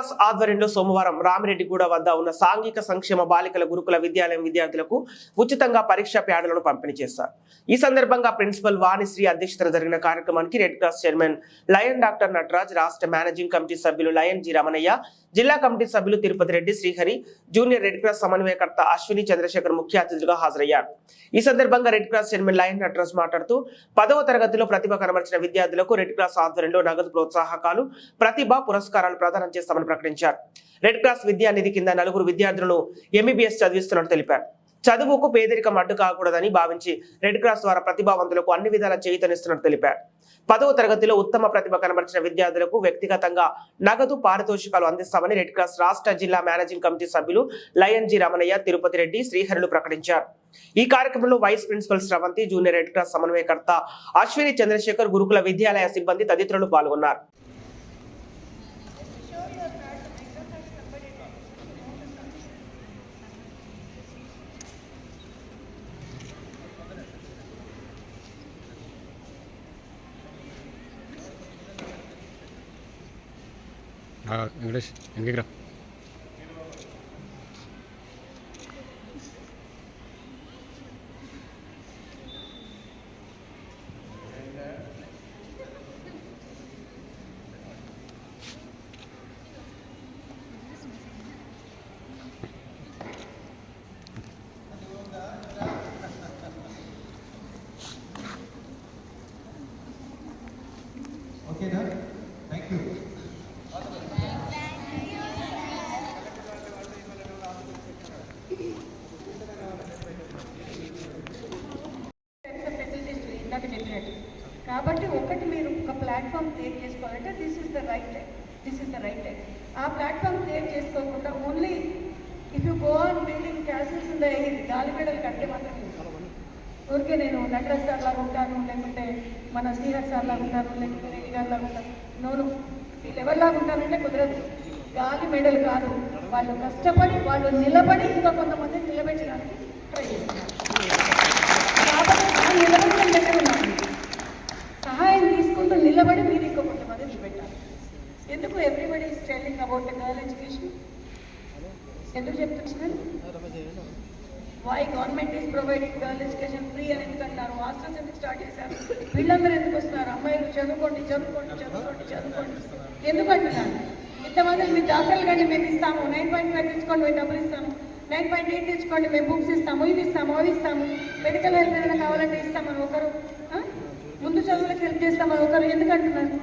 Cross ఆధ్వర్యంలో సోమవారం రామిరెడ్డిగూడ వద్ద ఉన్న సాంఘిక సంక్షేమ బాలికల గురుకుల విద్యాలయం విద్యార్థులకు ఉచితంగా పరీక్షా ప్యాడ్లను పంపిణీ చేశారు. ఈ సందర్భంగా ప్రిన్సిపల్ వాణిశ్రీ అధ్యక్షతన జరిగిన కార్యక్రమానికి Red Cross chairman lion doctor Nataraj రాష్ట్ర మేనేజింగ్ కమిటీ సభ్యులు లయన్ జి రమణయ్య జిల్లా కమిటీ సభ్యులు Tirupati Reddy Srihari junior Red Cross సమన్వయకర్త అశ్విని చంద్రశేఖర్ ముఖ్య అతిథులుగా హాజరయ్యారు. ఈ సందర్భంగా Red Cross chairman lion Nataraj మాట్లాడుతూ పదవ తరగతిలో ప్రతిభ కనబరిచిన విద్యార్థులకు రెడ్ క్రాస్ ఆధ్వర్యంలో నగదు ప్రోత్సాహకాలు ప్రతిభ పురస్కారాలు ప్రదానం చేస్తామని ప్రకటించారు. రెడ్ క్రాస్ విద్యానిధి కింద నలుగురు విద్యార్థులను ఎంబీబీఎస్ చదివిస్తున్నట్టు తెలిపారు. చదువుకు పేదరికం అడ్డు కాకూడదని భావించి రెడ్ క్రాస్ ద్వారా ప్రతిభావంతులకు అన్ని విధాల చేయుతనిస్తున్నట్టు తెలిపారు. పదవ తరగతిలో ఉత్తమ ప్రతిభ కనబరిచిన విద్యార్థులకు వ్యక్తిగతంగా నగదు పారితోషికాలు అందిస్తామని రెడ్ క్రాస్ రాష్ట్ర జిల్లా మేనేజింగ్ కమిటీ సభ్యులు లయన్ జి రమణయ్య తిరుపతి రెడ్డి శ్రీహరులు ప్రకటించారు. ఈ కార్యక్రమంలో vice principal Sravanthi junior Red Cross సమన్వయకర్త అశ్విని చంద్రశేఖర్ గురుకుల విద్యాలయ సిబ్బంది తదితరులు పాల్గొన్నారు. Okay, done. Thank you. కాబట్టి ఒకటి మీరు ఒక ప్లాట్ఫామ్ క్రియేట్ చేసుకోవాలంటే this is the right time this is the right time ఆ ప్లాట్ఫామ్ క్రియేట్ చేసుకోకుండా only if you go on building cases in the గాలి కట్టే మాత్రం ఊరికే నేను నటరాజ్ సార్ లాగా ఉంటాను లేకుంటే మన శ్రీహర్ సార్ లాగా ఉంటాను లేకుంటే రెడ్డి గారు లాగా ఉంటాను. నోను వీళ్ళు ఎవరిలాగా ఉంటానంటే కుదరదు. గాలి మెడలు కాదు. వాళ్ళు కష్టపడి వాళ్ళు నిలబడి ఇంకా కొంతమంది నిలబెట్టడానికి ట్రై చేస్తున్నారు కాబట్టి మనం నిలబడి దగ్గర ఉన్నాము సహాయం తీసుకుంటూ నిలబడి మీరు ఇంకో కొంతమంది నిలబెట్టాలి ఎందుకు everybody is telling about girl education ఎందుకు చెప్తున్నాను why government is providing girl education free అని ఎందుకంటారు హాస్టల్స్ ఎందుకు స్టార్ట్ చేశారు? వీళ్ళందరూ ఎందుకు వస్తున్నారు? అమ్మాయిలు చదువుకోండి చదువుకోండి చదువుకోండి చదువుకోండి. ఎందుకు అంటున్నాను ఇంతమంది మీ డాక్టర్లు కండి మేము ఇస్తాము. నైన్ పాయింట్ ఫైవ్ తెచ్చుకోండి మేము డబ్బులు ఇస్తాము. నైన్ పాయింట్ ఎయిట్ తెచ్చుకోండి మేము బుక్స్ ఇస్తాము. ఇవి ఇస్తాము అవి ఇస్తాము. మెడికల్ హెల్త్ ఏదైనా కావాలంటే ఇస్తామని ఒకరు ముందు చదువులకు హెల్ప్ చేస్తామని ఒకరు ఎందుకు అంటున్నారు?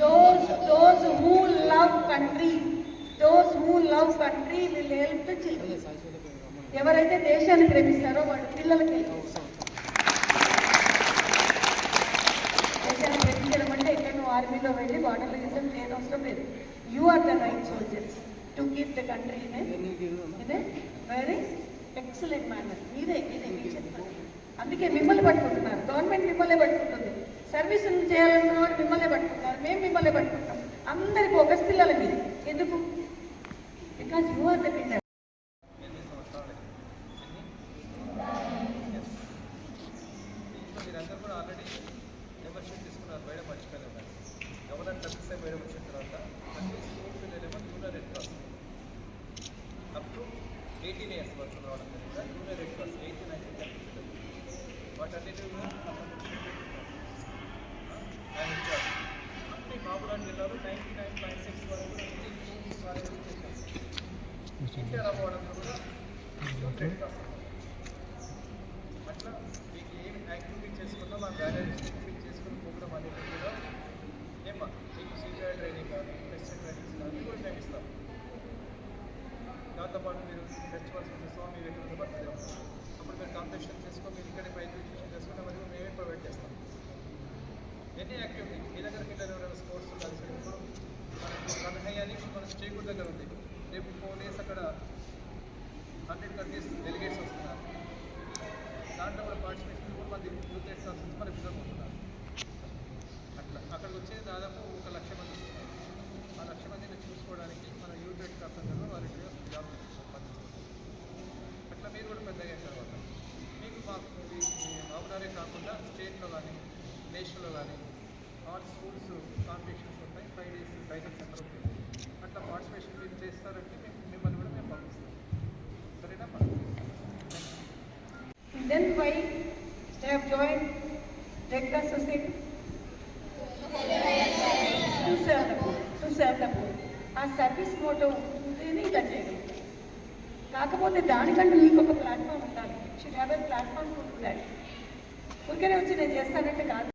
Those those who love country those who love country will help the children ఎవరైతే దేశాన్ని ప్రేమిస్తారో వాళ్ళ పిల్లలకి దేశాన్ని ప్రేమించడం అంటే ఇక్కడ నువ్వు ఆర్మీలో వెళ్ళి వాటర్లో యుద్ధం చేయడం అవసరం లేదు. You are the right soldiers to keep the country ఇదే వెరీ ఎక్సలెంట్ మేనర్ మీదే ఇదే మీకు చెప్తాను అందుకే మిమ్మల్ని పట్టుకుంటున్నారు. గవర్నమెంట్ మిమ్మల్ని పట్టుకుంటుంది. సర్వీసులు చేయాలనుకున్న వాళ్ళు మిమ్మల్ని పట్టుకుంటారు మేము మిమ్మల్ని పట్టుకుంటాం. అందరికి ఒక పిల్లల మీద. ఎందుకు? Because you are the pillar దీంట్లో మీరందరూ కూడా ఆల్రెడీ మెంబర్షిప్ తీసుకున్నారు మేడం మర్చిపోయినారు మేడం గవర్నమెంట్ సర్వీస్ మేడం వచ్చిన తర్వాత ప్రతి స్కూల్ పిల్లలేమో junior red cross up to eighteen years వరకు రావడం జరిగింది junior red cross eighteen nineteen వాటన్నిటి కూడా ఆయన ఇచ్చారు అన్ని బాబురాన్ జిల్లాలో నైంటీ నైన్ పాయింట్ సిక్స్ వరకు ఎన్టీఆర్ అవ్వడంలో కూడా జూనియర్ రెడ్ క్రాస్ అట్లా మీకు ఏం యాక్టివిటీ చేసుకున్నా మా బ్యాలెన్స్ యాక్టివిటీ చేసుకుని ప్రోగ్రామ్ అనేది కూడా ఏమా మీకు సీనియర్ ట్రైనింగ్ కానీ టెస్ట్ ట్రైనింగ్స్ కానీ కూడా మేము ఇస్తాం దాంతోపాటు మీరు ఫెస్టివల్స్ ఉంది స్వామి వివేకానంద బర్త్డే ఉంది. అప్పుడు మీరు కాంపిటీషన్ చేసుకొని మీరు ఇక్కడ పై ఎడ్యుకేషన్ చేసుకుంటే మరి మేమే ప్రొవైడ్ చేస్తాం ఎనీ యాక్టివిటీ మీ దగ్గర పిల్లలు ఎవరైనా స్పోర్ట్స్ ఉండాల్సి ఇప్పుడు మనకి కన్హయ్య అని మన స్టేట్ దగ్గర ఉంది రేపు ఫోర్ డేస్ అక్కడ హండ్రెడ్ కంట్రీస్ డెలిగేట్స్ వస్తున్నారు. దాంట్లో కూడా పార్టిసిపేషన్ మూడు మంది యూత్ ఎయిడ్ క్లాస్ నుంచి మన పిల్లలు ఉంటున్నారు అట్లా. అక్కడికి వచ్చే దాదాపు ఒక లక్ష మంది వస్తున్నారు. ఆ లక్ష మందిని చూసుకోవడానికి మన యూత్ ఎయిడ్ అందరూ వారికి జాబ్ అట్లా మీరు కూడా పెద్దగా అయిన తర్వాత. మీకు మాకు బాబునారే కాకుండా స్టేట్లో కానీ నేషనల్లో కానీ ఆల్ స్కూల్స్ కాంపిటీషన్స్ ఉంటాయి. ఫైవ్ డేస్ ట్రైనింగ్ సెంటర్ చేస్తారంటే మేము మిమ్మల్ని కూడా మేము పంపిస్తాం. సరేనా Then why they have joined Rekta Society? To serve the board, to serve the board. ఆ సర్వీస్ మోటో ఉంటేనే ఇలా చేయగలం కాకపోతే దానికంటే మీకు ఒక ప్లాట్ఫామ్ ఉండాలి. షుడ్ హ్యావ్ ఎ ప్లాట్ఫామ్ ఉంటుంది ఊరికనే వచ్చి నేను చేస్తానంటే కాదు.